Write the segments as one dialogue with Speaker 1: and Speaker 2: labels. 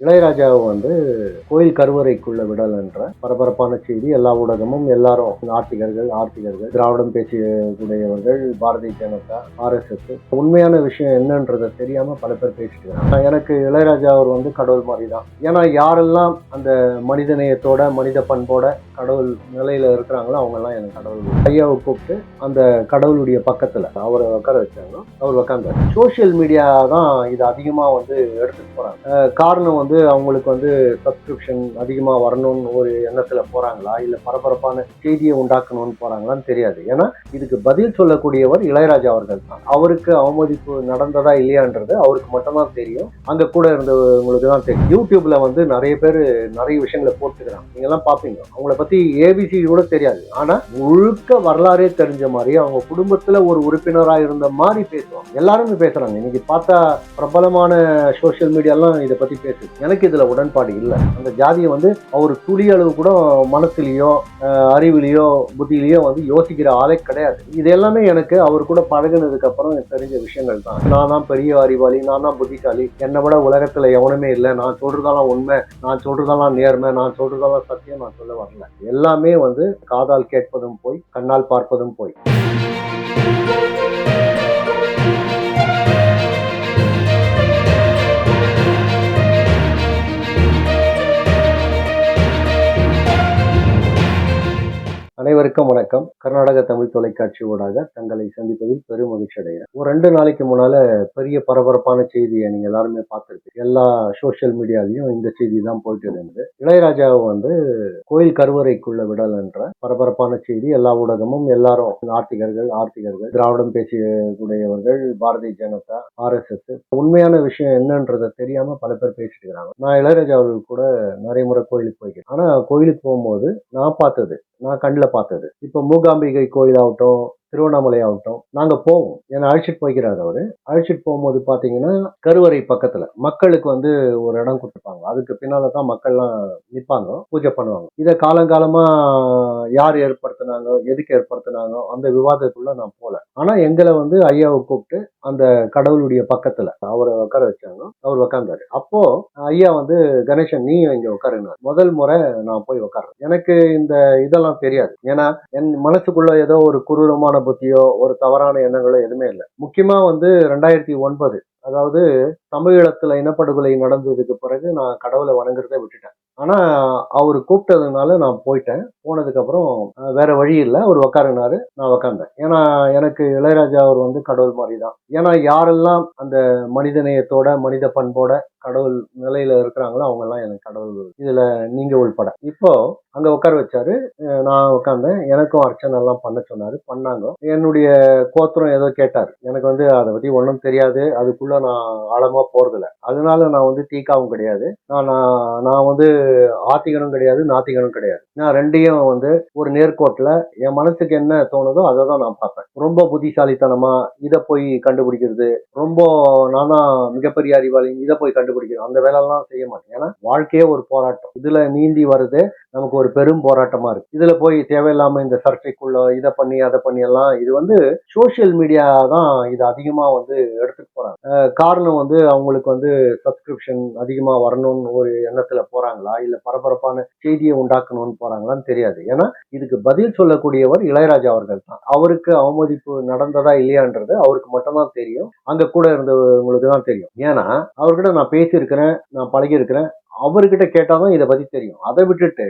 Speaker 1: இளையராஜாவை வந்து கோயில் கருவறைக்குள்ள விடல் என்ற பரபரப்பான செய்தி எல்லா ஊடகமும் எல்லாரும் ஆர்த்திகர்கள் ஆர்த்திகர்கள் திராவிடம் பேசியக்கூடியவர்கள் பாரதிய ஜனதா ஆர்எஸ்எஸ் உண்மையான விஷயம் என்னன்றதை தெரியாம பல பேர் பேசிட்டு எனக்கு இளையராஜா அவர் வந்து கடவுள் மாதிரி தான் ஏன்னா யாரெல்லாம் அந்த மனிதநேயத்தோட மனித பண்போட கடவுள் நிலையில இருக்கிறாங்களோ அவங்க எல்லாம் எனக்கு கடவுள் ஐயாவை கூப்பிட்டு அந்த கடவுளுடைய பக்கத்துல அவரை உட்கார வச்சாங்க. அவர் உட்காந்தார் சோஷியல் மீடியா தான் இது அதிகமா வந்து எடுத்துட்டு போறாங்க. காரணம் வந்து வந்து அவங்களுக்கு வந்து சப்ஸ்கிரிப்ஷன் அதிகமாக வரணும்னு ஒரு எண்ணத்தில் போகிறாங்களா இல்லை பரபரப்பான செய்தியை உண்டாக்கணும்னு போகிறாங்களான்னு தெரியாது. ஏன்னா இதுக்கு பதில் சொல்லக்கூடியவர் இளையராஜா அவர்கள் தான். அவருக்கு அவமதிப்பு நடந்ததா இல்லையான்றது அவருக்கு மட்டும்தான் தெரியும். அங்கே கூட இருந்தவங்களுக்கு தான் தெரியும். யூடியூப்பில் வந்து நிறைய பேர் நிறைய விஷயங்களை போட்டுக்கிறாங்க. நீங்கள்லாம் பார்ப்பீங்க அவங்கள பற்றி ஏபிசி கூட தெரியாது. ஆனால் முழுக்க வரலாறே தெரிஞ்ச மாதிரி அவங்க குடும்பத்தில் ஒரு உறுப்பினராக இருந்த மாதிரி பேசுவாங்க. எல்லாருமே பேசுகிறாங்க இன்னைக்கு பார்த்தா பிரபலமான சோஷியல் மீடியாலாம் இதை பற்றி பேசுது. எனக்கு இதில் உடன்பாடு இல்லை. அந்த ஜாதியை வந்து அவர் துளி அளவு கூட மனசுலேயோ அறிவுலேயோ அறிவிலையோ புத்தியிலையோ வந்து யோசிக்கிற ஆளே கிடையாது. இது எல்லாமே எனக்கு அவர் கூட பழகினதுக்கப்புறம் எனக்கு தெரிஞ்ச விஷயங்கள் தான். நான் தான் பெரிய அறிவாளி நான் தான் புத்திசாலி. என்னை விட உலகத்தில் எவனுமே இல்லை. நான் சொல்கிறதெல்லாம் உண்மை நான் சொல்கிறதெல்லாம் நேர்மை நான் சொல்கிறதெல்லாம் சத்தியம் நான் சொல்ல வரல. எல்லாமே வந்து காதால் கேட்பதும் போய் கண்ணால் பார்ப்பதும் போய். அனைவருக்கும் வணக்கம். கர்நாடக தமிழ் தொலைக்காட்சி ஊடாக தங்களை சந்திப்பதில் பெரும் மகிழ்ச்சி அடைகிறேன். ஒரு ரெண்டு நாளைக்கு முன்னால பெரிய பரபரப்பான செய்தியை நீங்க எல்லாருமே பார்த்துருக்கு எல்லா சோஷியல் மீடியாலையும் இந்த செய்தி தான் போயிட்டு இருந்தது. இளையராஜாவை வந்து கோயில் கருவறைக்குள்ள விடல் என்ற பரபரப்பான செய்தி எல்லா ஊடகமும் எல்லாரும் ஆர்த்திகர்கள் ஆர்த்திகர்கள் திராவிடம் பேசியக்கூடியவர்கள் பாரதிய ஜனதா ஆர்எஸ்எஸ் உண்மையான விஷயம் என்னன்றதை தெரியாம பல பேர் பேசிட்டு இருக்கிறாங்க நான் இளையராஜா அவர்கள் கூட நிறைய முறை கோயிலுக்கு போய்க்கிறேன் ஆனா கோயிலுக்கு போகும்போது நான் பார்த்தது நான் கண்ணில் பார்த்தது. இப்போ மூகாம்பிகை கோயிலாகட்டும் திருவண்ணாமலை ஆகட்டும். நாங்கள் போவோம். என்னை அழைச்சிட்டு போய்க்கிறாரு அவர். அழைச்சிட்டு போகும்போது பார்த்தீங்கன்னா கருவறை பக்கத்தில் மக்களுக்கு வந்து ஒரு இடம் கொடுத்துருப்பாங்க. அதுக்கு பின்னால் தான் மக்கள்லாம் நிற்பாங்க பூஜை பண்ணுவாங்க. இதை காலங்காலமாக யார் ஏற்படுத்தினாங்க எதுக்கு ஏற்படுத்தினாங்க அந்த விவாதத்துக்குள்ள நான் போகல ஆனால் எங்களை வந்து ஐயாவை கூப்பிட்டு அந்த கடவுளுடைய பக்கத்தில் அவரை உட்கார வச்சாங்க. அவர் உட்காந்தாரு அப்போ ஐயா வந்து கணேசன் நீ இங்கே உட்காருங்க. முதல் முறை நான் போய் உட்கார்றேன். எனக்கு இந்த இதெல்லாம் தெரியாது. ஏன்னா என் மனசுக்குள்ள ஏதோ ஒரு குரூரமான புத்தியோ ஒரு தவறான எண்ணங்களோ எதுவுமே இல்லை. முக்கியமாக வந்து ரெண்டாயிரத்தி ஒன்பது அதாவது தமிழீழத்துல இனப்படுகொலை நடந்ததுக்கு பிறகு நான் கடவுளை வணங்குறதை விட்டுட்டேன். ஆனால் அவர் கூப்பிட்டதுனால நான் போயிட்டேன். போனதுக்கப்புறம் வேற வழி இல்லை. அவர் உக்காருனாரு நான் உக்காந்தேன். ஏன்னா எனக்கு இளையராஜா அவர் வந்து கடவுள் மாதிரி தான் ஏன்னா யாரெல்லாம் அந்த மனிதநேயத்தோட மனித பண்போட கடவுள் நிலையில இருக்கிறாங்களோ அவங்க எல்லாம் எனக்கு கடவுள் இதுல நீங்க உள்பட. இப்போ அங்க உட்கார வச்சாரு. நான் உட்காந்தேன் எனக்கும் அர்ச்சனை எல்லாம் பண்ண சொன்னாரு. பண்ணாங்க. என்னுடைய கோத்திரம் ஏதோ கேட்டார். எனக்கு வந்து அதை பத்தி ஒன்றும் தெரியாது. அதுக்குள்ள நான் ஆழமா போறதில்ல. அதனால நான் வந்து தீக்காவும் கிடையாது. நான் நான் நான் வந்து ஆத்திகனும் கிடையாது நாத்திகனும் கிடையாது. நான் ரெண்டையும் வந்து ஒரு நேர்கோட்டில் என் மனசுக்கு என்ன தோணுதோ அதை தான் நான் பார்ப்பேன். ரொம்ப புத்திசாலித்தனமா இதை போய் கண்டுபிடிக்கிறது. ரொம்ப நான் தான் மிகப்பெரிய அறிவாளி. இதை போய் கண்டுபிடிக்கிறது அந்த வேலையெல்லாம் செய்ய மாட்டேன். ஏன்னா வாழ்க்கையே ஒரு போராட்டம். இதுல நீந்தி வருது. நமக்கு ஒரு பெரும் போராட்டமா இருக்கு. இதுல போய் தேவையில்லாம இந்த சர்ச்சைக்குள்ள இதை பண்ணி அதை பண்ணி எல்லாம் இது வந்து சோஷியல் மீடியா தான் இது அதிகமா வந்து எடுத்துட்டு போறாங்க. காரணம் வந்து அவங்களுக்கு வந்து சப்ஸ்கிரிப்ஷன் அதிகமா வரணும்னு ஒரு எண்ணத்துல போறாங்களா? இல்ல பரபரப்பான செய்தியை உண்டாக்கணும்னு போறாங்களான்னு தெரியாது. ஏன்னா இதுக்கு பதில் சொல்லக்கூடியவர் இளையராஜா அவர்கள் தான். அவருக்கு அவமதிப்பு நடந்ததா இல்லையான்றது அவருக்கு மட்டும்தான் தெரியும். அங்க கூட இருந்தவங்களுக்கு தான் தெரியும். ஏன்னா அவர்கிட்ட நான் பேசியிருக்கிறேன் நான் பழகியிருக்கிறேன். அவர்கிட்ட கேட்டாதான் இதை பத்தி தெரியும். அதை விட்டுட்டு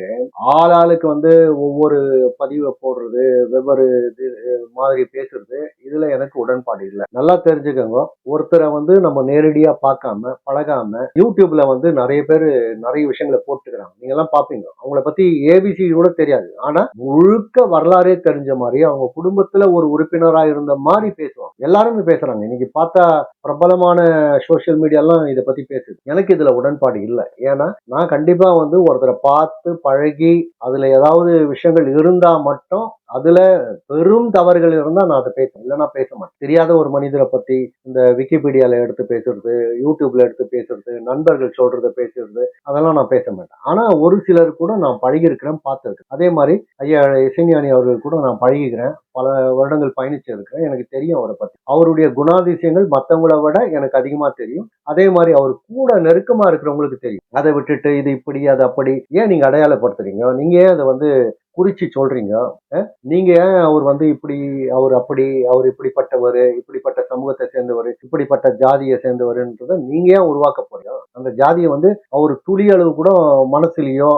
Speaker 1: ஆளாளுக்கு வந்து ஒவ்வொரு பதிவை போடுறது வெவ்வேறு இது மாதிரி பேசுறது இதுல எனக்கு உடன்பாடு இல்லை. நல்லா தெரிஞ்சுக்கோங்க. ஒருத்தரை வந்து நம்ம நேரடியா பார்க்காம பழகாம யூடியூப்ல வந்து நிறைய பேர் நிறைய விஷயங்களை போட்டுக்கிறாங்க. நீங்க எல்லாம் பாப்பீங்க அவங்கள பத்தி ஏபிசி கூட தெரியாது. ஆனா முழுக்க வரலாறே தெரிஞ்ச மாதிரி அவங்க குடும்பத்துல ஒரு உறுப்பினரா இருந்த மாதிரி பேசுவாங்க. எல்லாருமே பேசுறாங்க. இன்னைக்கு பார்த்தா பிரபலமான சோஷியல் மீடியாலாம் இதை பத்தி பேசுது. எனக்கு இதுல உடன்பாடு இல்லை. ஏன்னா நான் கண்டிப்பா வந்து ஒருத்தரை பார்த்து பழகி அதுல ஏதாவது விஷயங்கள் இருந்தா மட்டும் அதுல பெரும் தவறுகள் இருந்தா நான் அதை பேசுவேன். இல்லைன்னா பேச மாட்டேன். தெரியாத ஒரு மனிதரை பத்தி இந்த விக்கிபீடியால எடுத்து பேசுறது யூடியூப்ல எடுத்து பேசுறது நண்பர்கள் சொல்றத பேசுறது அதெல்லாம் நான் பேச மாட்டேன். ஆனா ஒரு சிலர் கூட நான் பழகியிருக்கிறேன் பார்த்துருக்கேன் அதே மாதிரி ஐயா இசைஞானி அவர்கள் கூட நான் பழகிக்கிறேன். பல வருடங்கள் பயணிச்சிருக்கிறேன் எனக்கு தெரியும் அவரை பத்தி. அவருடைய குணாதிசயங்கள் மற்றவங்கள விட எனக்கு அதிகமா தெரியும். அதே மாதிரி அவர் கூட நெருக்கமா இருக்கிறவங்களுக்கு தெரியும். அதை விட்டுட்டு இது இப்படி அது அப்படி. ஏன் நீங்க அடையாளப்படுத்துறீங்க? நீங்க ஏன் அதை வந்து குறிச்சு சொல்றீங்க? நீங்க ஏன் அவர் வந்து இப்படி அவர் அப்படி அவர் இப்படிப்பட்டவர் இப்படிப்பட்ட சமூகத்தை சேர்ந்தவர் இப்படிப்பட்ட ஜாதியை சேர்ந்தவர்ன்றத நீங்க ஏன் உருவாக்க போறீங்க? அந்த ஜாதியை வந்து அவர் துளி அளவு கூட மனசுலயோ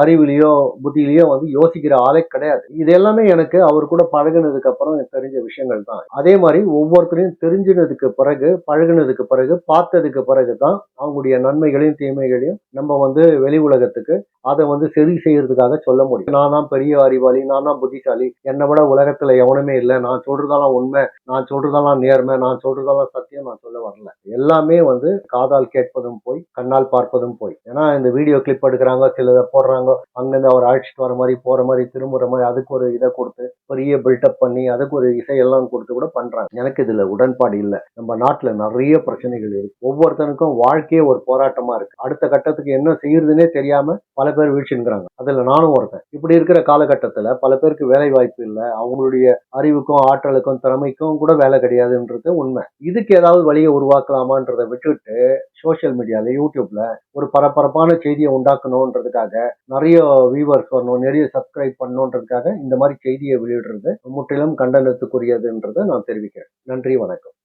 Speaker 1: அறிவிலையோ புத்தியிலையோ வந்து யோசிக்கிற ஆளே கிடையாது. இது எல்லாமே எனக்கு அவர் கூட பழகினதுக்கு அப்புறம் எனக்கு தெரிஞ்ச விஷயங்கள் தான். அதே மாதிரி ஒவ்வொருத்தரையும் தெரிஞ்சினதுக்கு பிறகு பழகுனதுக்கு பிறகு பார்த்ததுக்கு பிறகு தான் அவங்களுடைய நன்மைகளையும் தீமைகளையும் நம்ம வந்து வெளி உலகத்துக்கு அதை வந்து சரி செய்யறதுக்காக சொல்ல முடியும். நான் தான் பெரிய அறிவாளி நான் தான் புத்திசாலி. என்னை விட உலகத்துல எவனுமே இல்லை. நான் சொல்றதெல்லாம் உண்மை நான் சொல்றதெல்லாம் நேர்மை நான் சொல்றதெல்லாம் சத்தியம் நான் சொல்ல வரல. எல்லாமே வந்து காதால் கேட்பதும் போய் கண்ணால் பார்ப்பதும் போய். ஏன்னா இந்த வீடியோ கிளிப் எடுக்கிறாங்க சிலதை போடுறாங்க. அங்கேருந்து அவர் அழைச்சிட்டு வர மாதிரி போற மாதிரி திரும்புற மாதிரி அதுக்கு ஒரு இதை கொடுத்து பெரிய பில்டப் பண்ணி அதுக்கு ஒரு இசையெல்லாம் கொடுத்து கூட பண்றாங்க. எனக்கு இதுல உடன்பாடு இல்லை. நம்ம நாட்டுல நிறைய பிரச்சனைகள் இருக்கு. ஒவ்வொருத்தனுக்கும் வாழ்க்கையே ஒரு போராட்டமா இருக்கு. அடுத்த கட்டத்துக்கு என்ன செய்யறதுனே தெரியாம பல பேர் வீழ்ச்சிங்கிறாங்க. அதுல நானும் ஒருத்தன். இப்படி இருக்கிற காலகட்டத்துல பல பேருக்கு வேலை வாய்ப்பு இல்லை. அவங்களுடைய அறிவுக்கும் ஆற்றலுக்கும் திறமைக்கும் கூட வேலை கிடையாதுன்றது உண்மை. இதுக்கு ஏதாவது வழியை உருவாக்கலாமான்றதை விட்டுட்டு சோஷியல் மீடியாவில் யூடியூப்பில் ஒரு பரபரப்பான செய்தியை உண்டாக்கணுன்றதுக்காக நிறைய வியூவர்ஸ் வரணும் நிறைய சப்ஸ்கிரைப் பண்ணணுன்றதுக்காக இந்த மாதிரி செய்தியை வெளியிடுறது முற்றிலும் கண்டனத்துக்குரியதுன்றதை நான் தெரிவிக்கிறேன். நன்றி வணக்கம்.